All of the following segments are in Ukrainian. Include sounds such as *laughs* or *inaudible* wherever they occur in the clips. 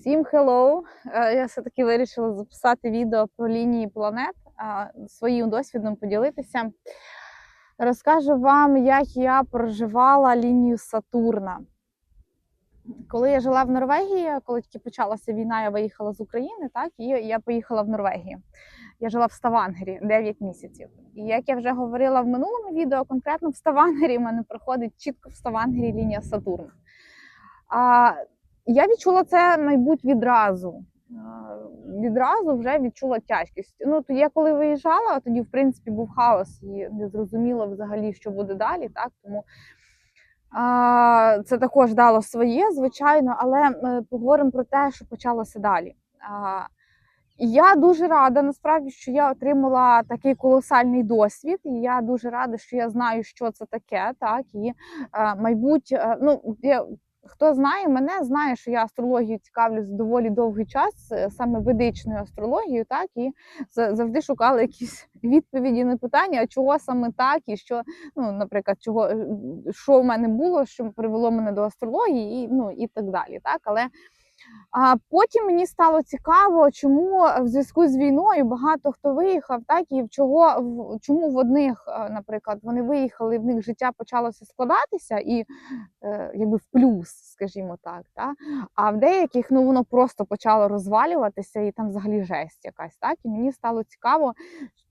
Всім hello! Е, Я все-таки вирішила записати відео про лінії планет, своїм досвідом поділитися. Розкажу вам, як я проживала лінію Сатурна. Коли я жила в Норвегії, коли тільки почалася війна, я виїхала з України, так, і я поїхала в Норвегію. Я жила в Ставангері 9 місяців. І як я вже говорила в минулому відео, конкретно в Ставангері в мене проходить чітко в Ставангері лінія Сатурна. А, я відчула це, мабуть, відразу. Відразу вже відчула тяжкість. Ну, то я коли виїжджала, тоді, в принципі, був хаос і не зрозуміло взагалі, що буде далі. Так? Тому а, це також дало своє, звичайно, але ми поговоримо про те, що почалося далі. А, я дуже рада, насправді, що я отримала такий колосальний досвід, і я дуже рада, що я знаю, що це таке. Так, і, е, мабуть, е, ну, я Хто знає мене, знає, що я астрологію цікавлюсь доволі довгий час, е, саме ведичною астрологією, так і завжди шукала якісь *laughs* відповіді на питання, а чого саме так, і що, ну, наприклад, чого е, що в мене було, що привело мене до астрології, і ну і так далі. Так, але а потім мені стало цікаво, чому в зв'язку з війною багато хто виїхав, так і чого чому в одних, е, наприклад, вони виїхали, в них життя почалося складатися і е, якби в плюс, скажімо так. Та? А в деяких ну воно просто почало розвалюватися, і там взагалі жесть якась. Так, і мені стало цікаво,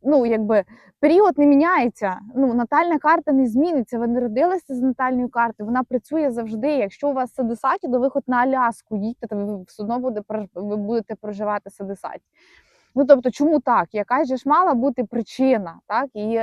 ну якби період не міняється. Ну, натальна карта не зміниться. Ви не родилися з натальною картою, вона працює завжди. Якщо у вас садисаті, то ви хоч на Аляску їдьте, то ви все одно буде ви будете проживати садисаті. Ну тобто, чому так? Же ж мала бути причина, так і.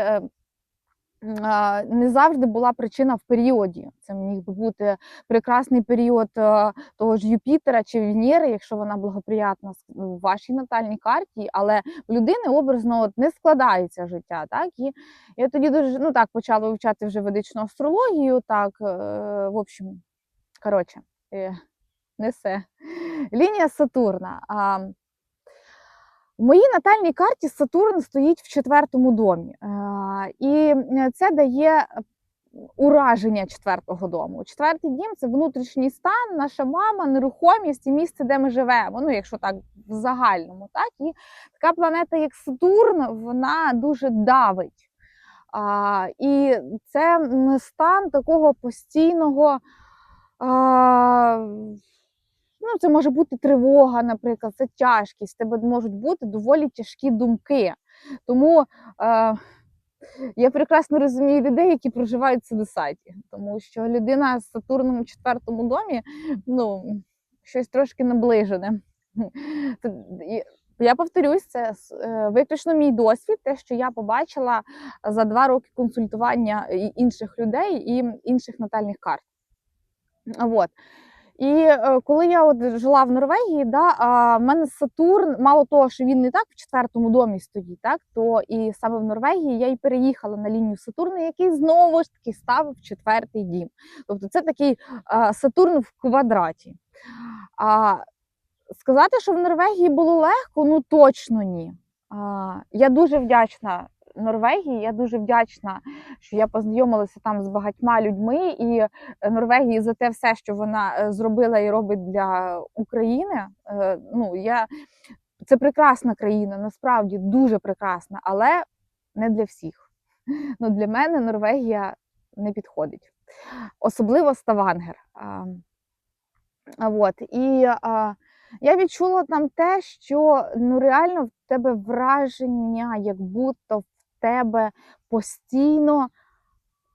Е, не завжди була причина в періоді. Це міг би бути прекрасний період е, того ж Юпітера чи Венери, якщо вона благоприятна в вашій натальній карті, але в людини образно от не складається життя. Так І я тоді дуже ну так почала вивчати вже ведичну астрологію. Так, е, в общем, коротше, е, не все. Лінія Сатурна. В моїй натальній карті Сатурн стоїть в четвертому домі, е, і це дає ураження четвертого дому. Четвертий дім це внутрішній стан, наша мама, нерухомість і місце, де ми живемо. Ну, якщо так в загальному, так і така планета, як Сатурн, вона дуже давить. А, І це стан такого постійного. А, Ну, Це може бути тривога, наприклад, це тяжкість, тебе можуть бути доволі тяжкі думки. Тому е, я прекрасно розумію людей, які проживають в Сидосаті, тому що людина з Сатурном у четвертому домі ну, щось трошки наближене. *laughs* Я повторюсь, це е, виключно мій досвід, те, що я побачила за два роки консультування інших людей і інших натальних карт. От. І е, коли я от жила в Норвегії, да, а в мене Сатурн, мало того, що він не так в четвертому домі стоїть, так то і саме в Норвегії я й переїхала на лінію Сатурна, який знову ж таки став в четвертий дім. Тобто це такий а, Сатурн в квадраті. А сказати, що в Норвегії було легко, ну точно ні. А, Я дуже вдячна Норвегії. Я дуже вдячна, що я познайомилася там з багатьма людьми, і е, Норвегії за те все, що вона е, зробила і робить для України. Е, ну я це прекрасна країна, насправді дуже прекрасна, але не для всіх. Ну, Для мене Норвегія не підходить, особливо Ставангер. От. І а, я відчула там те, що ну реально в тебе враження, як будто тебе постійно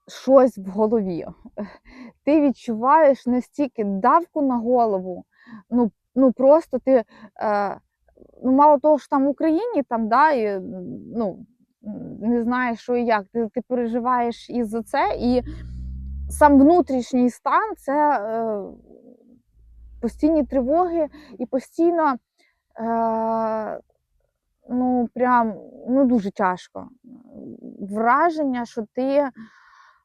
щось в голові. Ти відчуваєш настільки давку на голову, ну ну просто ти е, ну мало того, що там в Україні там, да, і, ну, не знаєш, що і як, ти ти переживаєш і за це, і сам внутрішній стан це е, постійні тривоги і постійно. Е, ну прям ну дуже тяжко. Враження, що ти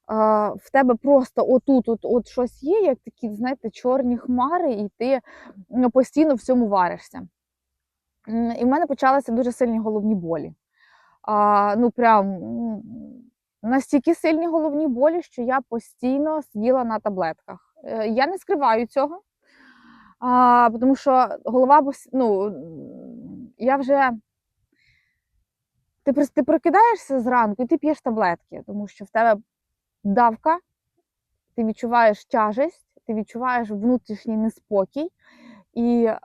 а, в тебе просто отут от, от щось є, як такі, знаєте, чорні хмари, і ти постійно в цьому варишся. І в мене почалися дуже сильні головні болі. А, Ну, прям настільки сильні головні болі, що я постійно сиділа на таблетках. Е, я не скриваю цього. А, тому що голова, ну, я вже. Ти, ти прокидаєшся зранку і ти п'єш таблетки, тому що в тебе давка, ти відчуваєш тяжесть, ти відчуваєш внутрішній неспокій, і е,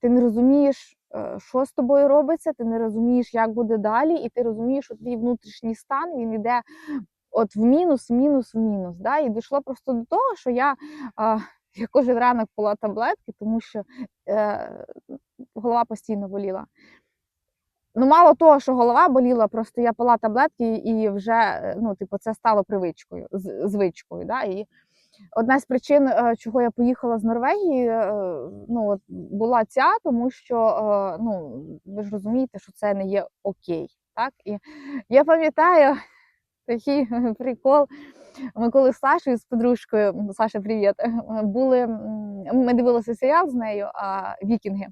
ти не розумієш, е, що з тобою робиться, ти не розумієш, як буде далі, і ти розумієш, що твій внутрішній стан він йде от в мінус, в мінус, в мінус. Да? І дійшло просто до того, що я, е, я кожен ранок пила таблетки, тому що е, голова постійно боліла. Ну, мало того, що голова боліла, просто я пила таблетки і вже е, ну, типу, це стало привичкою, звичкою. Да? І одна з причин, е, чого я поїхала з Норвегії, е, ну, от, була ця, тому що ну, ви ж розумієте, що це не є окей. Так? І я пам'ятаю *laughs* такий прикол. Ми коли з Сашею, з подружкою, Саша, привіт, були, ми дивилися серіал з нею а, Вікінги.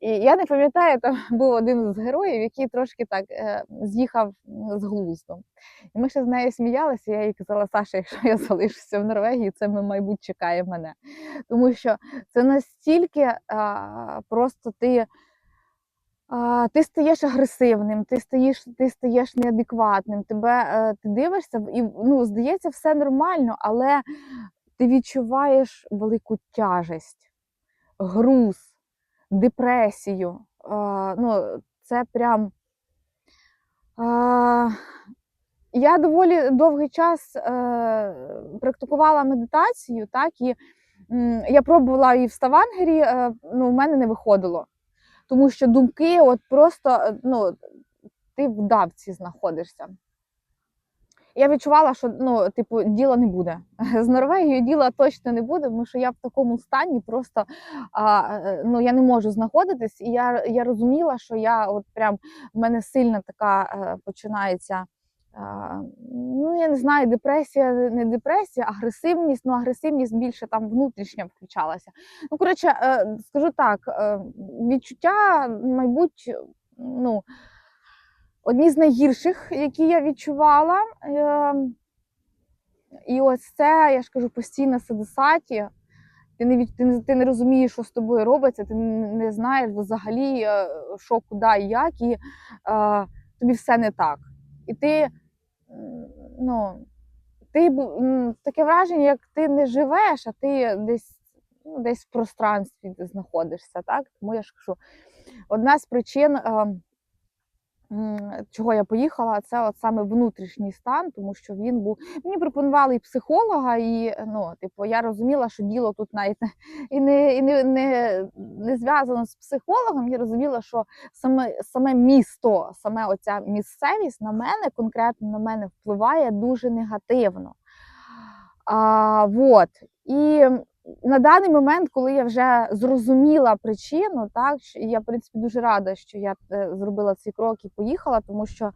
І я не пам'ятаю, там був один з героїв, який трошки так е, з'їхав з глузду. І ми ще з нею сміялися. Я їй казала, Саша, якщо я залишуся в Норвегії, це мабуть чекає мене. Тому що це настільки а, просто ти. Ти стаєш агресивним, ти стаєш, ти стаєш неадекватним, тебе е, ти дивишся, і ну, здається, все нормально, але ти відчуваєш велику тяжесть, груз, депресію. Ну, це прям. Я доволі довгий час е, практикувала медитацію, так, і я пробувала і в Ставангері, е, ну, в мене не виходило. Тому що думки, от просто е, ну, ти в давці знаходишся. Я відчувала, що ну, типу, діла не буде. *laughs* З Норвегією діла точно не буде, тому що я в такому стані просто а, е, ну, я не можу знаходитись. І я, я розуміла, що я от прям в мене сильна така е, починається. Ну, я не знаю, депресія, не депресія, агресивність. Ну, агресивність більше там внутрішня включалася. Ну, коротше, е, скажу так, е, відчуття, мабуть, ну, одні з найгірших, які я відчувала. Е, І ось це, я ж кажу, постійно садисаті. Ти не, ти, не, ти не розумієш, що з тобою робиться, ти не знаєш взагалі, е, що, куди і як, і е, тобі все не так. І ти, ну, ти таке враження, як ти не живеш, а ти десь, ну, десь в пространстві знаходишся. Так? Тому я ж кажу, одна з причин, е, м, чого я поїхала, це от саме внутрішній стан, тому що він був. Мені пропонували і психолога, і ну, типу, я розуміла, що діло тут навіть *laughs* і не, і не, не, не зв'язано з психологом. Я розуміла, що саме, саме місто, саме оця місцевість на мене, конкретно на мене впливає дуже негативно. А, вот. І на даний момент, коли я вже зрозуміла причину, так я в принципі дуже рада, що я е, зробила цей крок і поїхала, тому що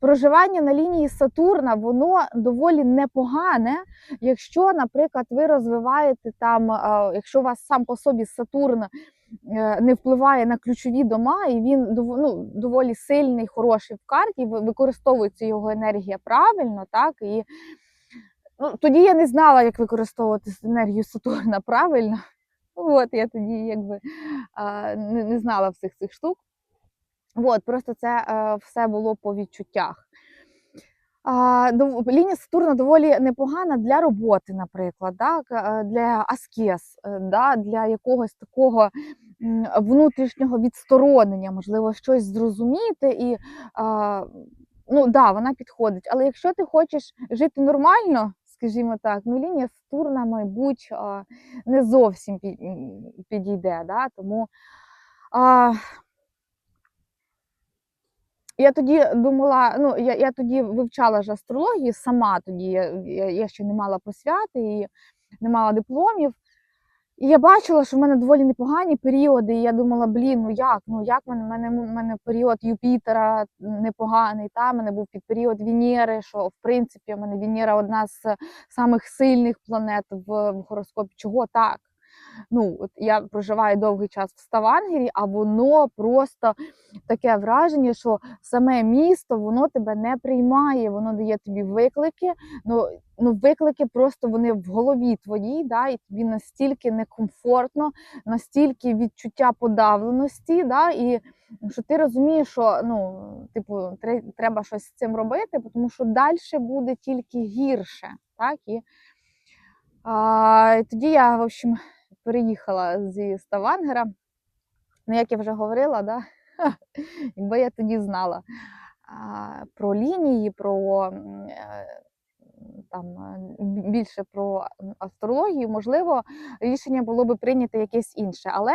проживання на лінії Сатурна воно доволі непогане, якщо, наприклад, ви розвиваєте там, е, якщо у вас сам по собі Сатурн е, не впливає на ключові дома, і він ну, доволі сильний, хороший в карті, ви- використовується його енергія правильно, так і Ну, тоді я не знала, як використовувати енергію Сатурна правильно. От я тоді якби не, знала всіх цих штук. От, просто це е, все було по відчуттях. Лінія Сатурна доволі непогана для роботи, наприклад, так? е, для аскез, е, да? для якогось такого внутрішнього відсторонення, можливо, щось зрозуміти і. Ну да, вона підходить. Але якщо ти хочеш жити нормально, скажімо так, ну лінія Сатурна, мабуть, не зовсім підійде. Да? Тому а, я тоді думала, ну я, я тоді вивчала ж астрологію сама тоді, я, я, ще не мала посвяти і не мала дипломів. І я бачила, що в мене доволі непогані періоди. І я думала, блін, ну як? Ну як в мене, в мене, в мене період Юпітера непоганий, та в мене був під період Венери, що в принципі в мене Венера одна з самих сильних планет в, в гороскопі. Чого так? Ну, от я проживаю довгий час в Ставангері, а воно просто таке враження, що саме місто воно тебе не приймає, воно дає тобі виклики. Ну, ну виклики просто вони в голові твоїй, да, і тобі настільки некомфортно, настільки відчуття подавленості, да, і що ти розумієш, що ну, типу, треба щось з цим робити, тому що далі буде тільки гірше. Так? І, а, і тоді я, в общем, переїхала зі Ставангера. Ну, як я вже говорила, да? *laughs* якби я тоді знала про лінії, про е, там більше про астрологію, можливо, рішення було би прийняти якесь інше. Але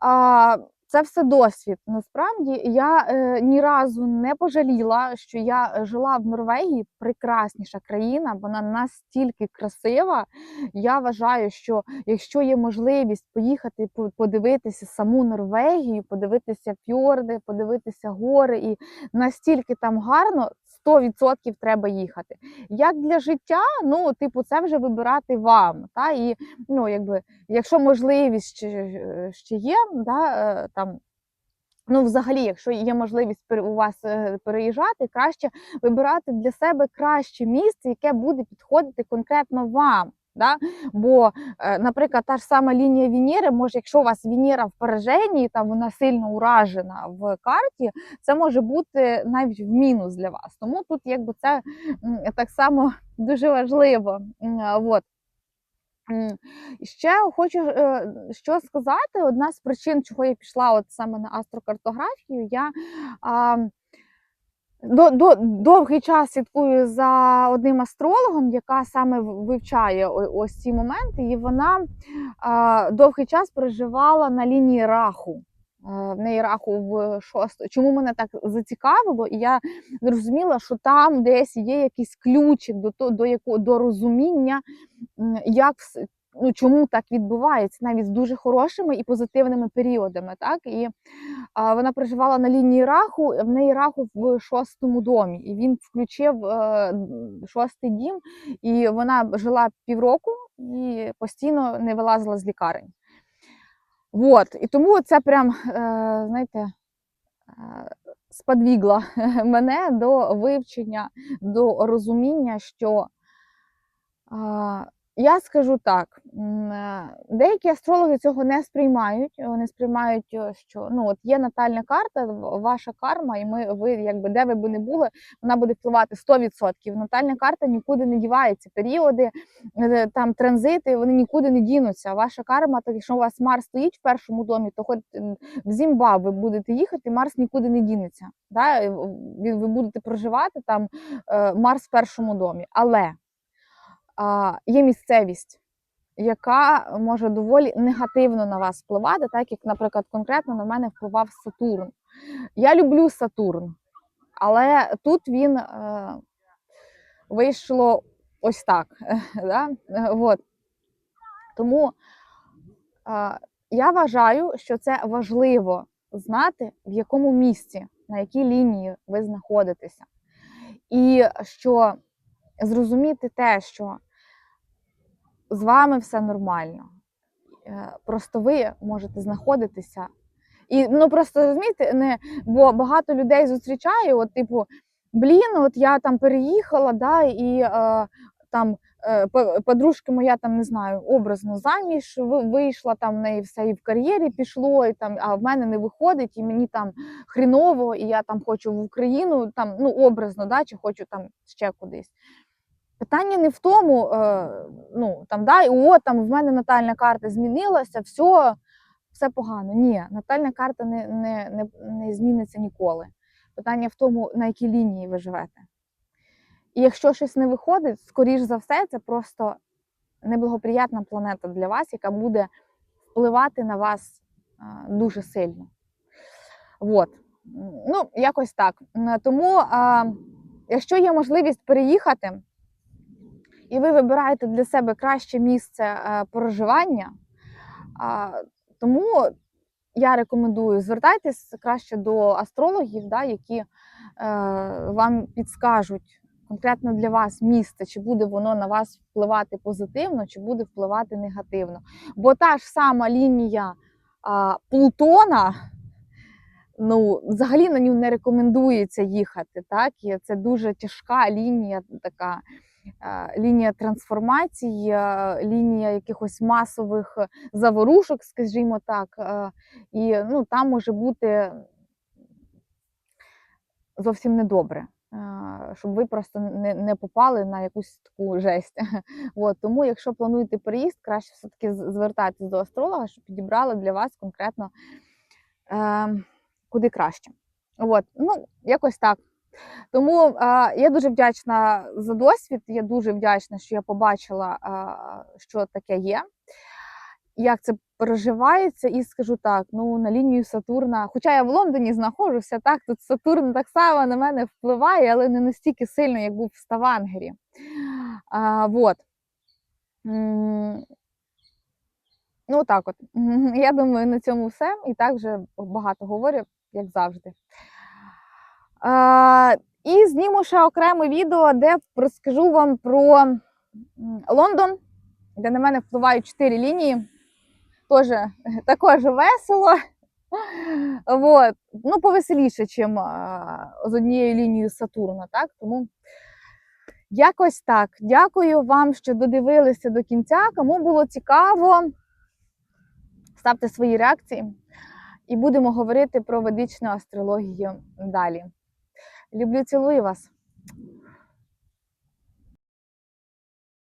а, це все досвід. Насправді я е, ні разу не пожаліла, що я жила в Норвегії, прекрасніша країна, вона настільки красива. Я вважаю, що якщо є можливість поїхати по- подивитися саму Норвегію, подивитися фьорди, подивитися гори, і настільки там гарно, 100% треба їхати. Як для життя, ну типу, це вже вибирати вам. Та і ну, якби, якщо можливість ще, ще є, да, е, там. Ну, взагалі, якщо є можливість у вас е, переїжджати, краще вибирати для себе краще місце, яке буде підходити конкретно вам. Да? Бо, е, наприклад, та ж сама лінія Венери, може, якщо у вас Венера в пораженні, там вона сильно уражена в карті, це може бути навіть в мінус для вас. Тому тут якби це так само *laughs* дуже важливо. І Ще хочу е, що сказати. Одна з причин, чого я пішла от саме на астрокартографію, я до, до, довгий час слідкую за одним астрологом, яка саме вивчає ось ці моменти, і вона а, довгий час проживала на лінії раху. Е, В неї раху в шосто. Чому мене так зацікавило? І я зрозуміла, що там десь є якийсь ключик до до якого до розуміння, як ну, чому так відбувається, навіть з дуже хорошими і позитивними періодами. Так? І а, вона проживала на лінії раху, в неї раху в шостому домі, і він включив е, шостий дім, і вона жила півроку і постійно не вилазила з лікарень. Вот. І тому це прям, е, знаєте, е, сподвігла *laughs* мене до вивчення, до розуміння, що а, я скажу так: е, деякі астрологи цього не сприймають. Вони сприймають, е, що ну от є натальна карта, ваша карма, і ми ви, якби де ви би не були, вона буде впливати 100%. Натальна карта нікуди не дівається. Періоди, е, там транзити, вони нікуди не дінуться. Ваша карма, так якщо у вас Марс стоїть в першому домі, то хоч в Зімбабве будете їхати, Марс нікуди не дінеться. Да? Ви будете проживати там е, Марс в першому домі. Але є місцевість, яка може доволі негативно на вас впливати, так як, наприклад, конкретно на мене впливав Сатурн. Я люблю Сатурн, але тут він е, вийшло ось так. *laughs* да? Вот. Тому е, я вважаю, що це важливо знати, в якому місці, на якій лінії ви знаходитеся. І що зрозуміти те, що з вами все нормально. Е, Просто ви можете знаходитися. І ну просто розумієте, не бо багато людей зустрічаю, от, типу, блін, от я там переїхала, да, і е, там е, по- подружка моя там не знаю, образно заміж вийшла, там в неї все і в кар'єрі пішло, і там, а в мене не виходить, і мені там хріново, і я там хочу в Україну, там ну образно, да, чи хочу там ще кудись. Питання не в тому, е, ну там да, і о, там в мене натальна карта змінилася, все, все погано. Ні, натальна карта не, не, не, не зміниться ніколи. Питання в тому, на якій лінії ви живете. І якщо щось не виходить, скоріш за все, це просто неблагоприятна планета для вас, яка буде впливати на вас е, дуже сильно. От. Ну, якось так. Тому, а, якщо є можливість переїхати, і ви вибираєте для себе краще місце е, проживання, тому я рекомендую звертайтесь краще до астрологів, да, які е, вам підскажуть конкретно для вас місце, чи буде воно на вас впливати позитивно, чи буде впливати негативно. Бо та ж сама лінія Плутона, ну, взагалі на нього не рекомендується їхати. Так? І це дуже тяжка лінія, така лінія трансформації, е, лінія якихось масових заворушок, скажімо так. е, І ну, там може бути зовсім недобре. е, Щоб ви просто не, попали на якусь таку жесть. *laughs* От, тому, якщо плануєте переїзд, краще все-таки звертатись до астролога, щоб підібрали для вас конкретно е, куди краще. От, ну, якось так. Тому е, я дуже вдячна за досвід. Я дуже вдячна, що я побачила, е, що таке є, як це переживається, і скажу так: ну на лінію Сатурна, хоча я в Лондоні знаходжуся, так тут Сатурн так само на мене впливає, але не настільки сильно, як був в Ставангері. А, вот. Ну, так от. *laughs* Я думаю, на цьому все. І так вже багато говорю, як завжди. І зніму ще окреме відео, де розкажу вам про Лондон, де на мене впливають чотири лінії. Тоже, *laughs* також весело. Вот. Ну, повеселіше, ніж з однією лінією Сатурна, так? Тому якось так. Дякую вам, що додивилися до кінця. Кому було цікаво, ставте свої реакції і будемо говорити про ведичну астрологію далі. Люблю, цілую вас.